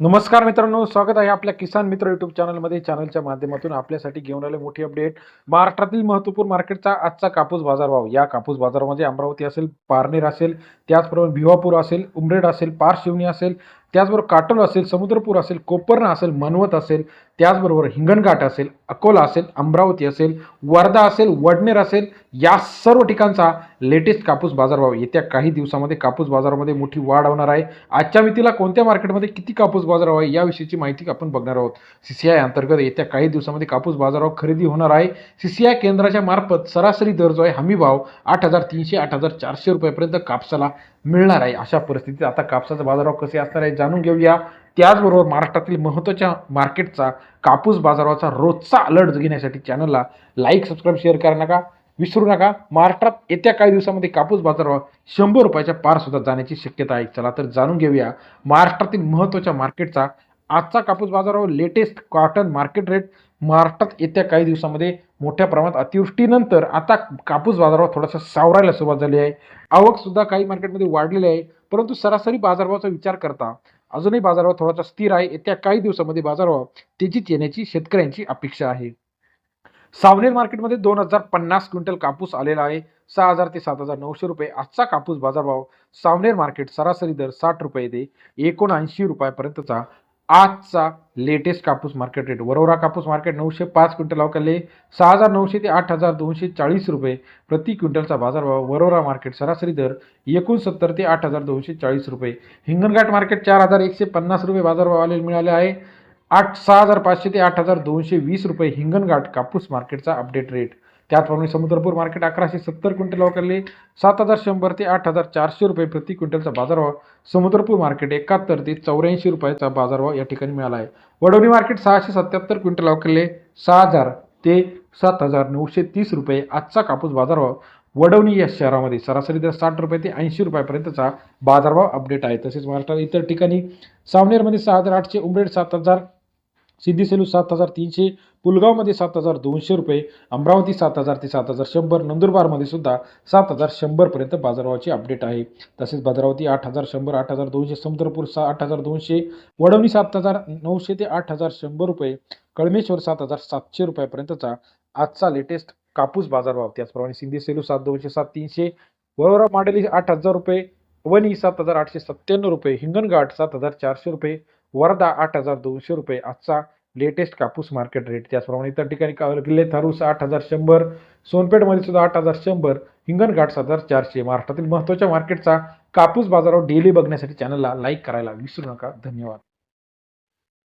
नमस्कार मित्रांनो स्वागत आहे आपल्या किसान मित्र युट्यूब चॅनलमध्ये चॅनलच्या माध्यमातून आपल्यासाठी घेऊन आले मोठी अपडेट महाराष्ट्रातील महत्त्वपूर्ण मार्केटचा आजचा कापूस बाजारभाव या कापूस बाजारामध्ये अमरावती असेल पारनेर असेल त्याचबरोबर भिवापूर असेल उमरेड असेल पारशिवनी असेल त्याचबरोबर काटोल असेल समुद्रपूर असेल कोपर्ण असेल मनवत असेल त्याचबरोबर हिंगणघाट असेल अकोला असेल अमरावती असेल वर्धा असेल वडनेर असेल या सर्व ठिकाणचा लेटेस्ट कापूस बाजारभाव. येत्या काही दिवसामध्ये कापूस बाजारामध्ये मोठी वाढ होणार आहे. आजच्या मितीला कोणत्या मार्केटमध्ये किती कापूस बाजारभाव आहे याविषयीची माहिती आपण बघणार आहोत. सी सी आय अंतर्गत येत्या काही दिवसामध्ये कापूस बाजारभाव खरेदी होणार आहे. सी सी आय केंद्राच्या मार्फत सरासरी दर जो आहे हमी भाव आठ हजार तीनशे आठ हजार चारशे रुपयापर्यंत कापसाला मिळणार आहे. अशा परिस्थितीत आता कापसाचा बाजारभाव कसे असणार आहे जाणून घेऊया. त्याचबरोबर महाराष्ट्रातील महत्त्वाच्या मार्केटचा कापूस बाजाराचा रोजचा अलर्ट घेण्यासाठी चॅनलला लाईक सबस्क्राईब शेअर करा नका. विसरू नका. महाराष्ट्रात येत्या काही दिवसामध्ये कापूस बाजारावर शंभर रुपयाच्या पार सुद्धा जाण्याची शक्यता आहे. चला तर जाणून घेऊया महाराष्ट्रातील महत्त्वाच्या मार्केटचा आजचा कापूस बाजारावर लेटेस्ट कॉटन मार्केट रेट महाराष्ट्रात येत्या काही दिवसामध्ये मोठ्या प्रमाणात अतिवृष्टीनंतर आता कापूस बाजारावर थोडासा सावरायला सुरुवात झाली आहे. आवकसुद्धा काही मार्केटमध्ये वाढलेली आहे. परंतु सरासरी बाजारभावाचा विचार करता अजूनही बाजारभाव थोडासा स्थिर आहे. येत्या काही दिवसामध्ये बाजारभाव तेजीत येण्याची शेतकऱ्यांची अपेक्षा आहे. सावनेर मार्केटमध्ये दोन हजार पन्नास क्विंटल कापूस आलेला आहे. सहा हजार ते सात हजार नऊशे रुपये. आजचा कापूस बाजारभाव सावनेर मार्केट सरासरी दर साठ रुपये ते एकोणऐंशी रुपयापर्यंतचा आजचा लेटेस्ट कापूस मार्केट रेट वरोरा कापूस मार्केट नऊशे पाच क्विंटल अवकाले. सहा हजार नऊशे ते आठ हजार दोनशे चाळीस रुपये प्रति क्विंटलचा बाजारभाव वरोरा मार्केट सरासरी दर एकोणसत्तर ते आठ हजार दोनशे चाळीस रुपये. हिंगणघाट मार्केट चार हजार एकशे पन्नास रुपये बाजारभाव आले मिळाले आहे. आठ सहा हजार पाचशे ते आठ हजार दोनशे वीस रुपये हिंगणघाट कापूस मार्केटचा अपडेट रेट त्याचप्रमाणे समुद्रपूर मार्केट अकराशे सत्तर क्विंटल अवकाले सात हजार शंभर ते आठ हजार चारशे रुपये प्रति क्विंटलचा बाजारभाव. समुद्रपूर मार्केट एकाहत्तर ते चौऱ्याऐंशी रुपयाचा बाजारभाव या ठिकाणी मिळाला आहे. वडवणी मार्केट सहाशे सत्याहत्तर क्विंटल अवकाले सहा हजार ते सात हजार नऊशे तीस रुपये आजचा कापूस बाजारभाव. वडवणी या शहरामध्ये सरासरी दर साठ रुपये ते ऐंशी रुपयापर्यंतचा बाजारभाव अपडेट आहे. तसेच महाराष्ट्रात इतर ठिकाणी सावनेरमध्ये सहा हजार आठशे उमरेड सात हजार सिद्धी सेलू सात हजार तीनशे पुलगावमध्ये सात हजार दोनशे रुपये अमरावती सात हजार ते सात हजार शंभर नंदुरबारमध्ये सुद्धा सात हजार शंभरपर्यंत बाजारभावाची अपडेट आहे. तसेच भद्रावती आठ हजार शंभर आठ हजार दोनशे समुद्रपूर सा आठ हजार दोनशे वडवणी सात हजार नऊशे ते आठ हजार शंभर रुपये कळमेश्वर सात हजार सातशे रुपयापर्यंतचा आजचा लेटेस्ट कापूस बाजारभाव. त्याचप्रमाणे सिंधी सेलू सात दोनशे सात तीनशे वरोरा माडेली आठ हजार रुपये वणी सात हजार आठशे सत्त्याण्णव रुपये हिंगणघाट सात हजार चारशे रुपये वर्धा आठ हजार दोनशे रुपये आजचा लेटेस्ट कापूस मार्केट रेट त्याचप्रमाणे इतर ठिकाणी किल्ले थारूस आठ हजार शंभर सोनपेठमध्ये सुद्धा आठ हजार शंभर हिंगणघाट सात हजार चारशे. महाराष्ट्रातील महत्त्वाच्या मार्केटचा कापूस बाजारावर डेली बघण्यासाठी चॅनलला लाईक करायला विसरू नका. धन्यवाद.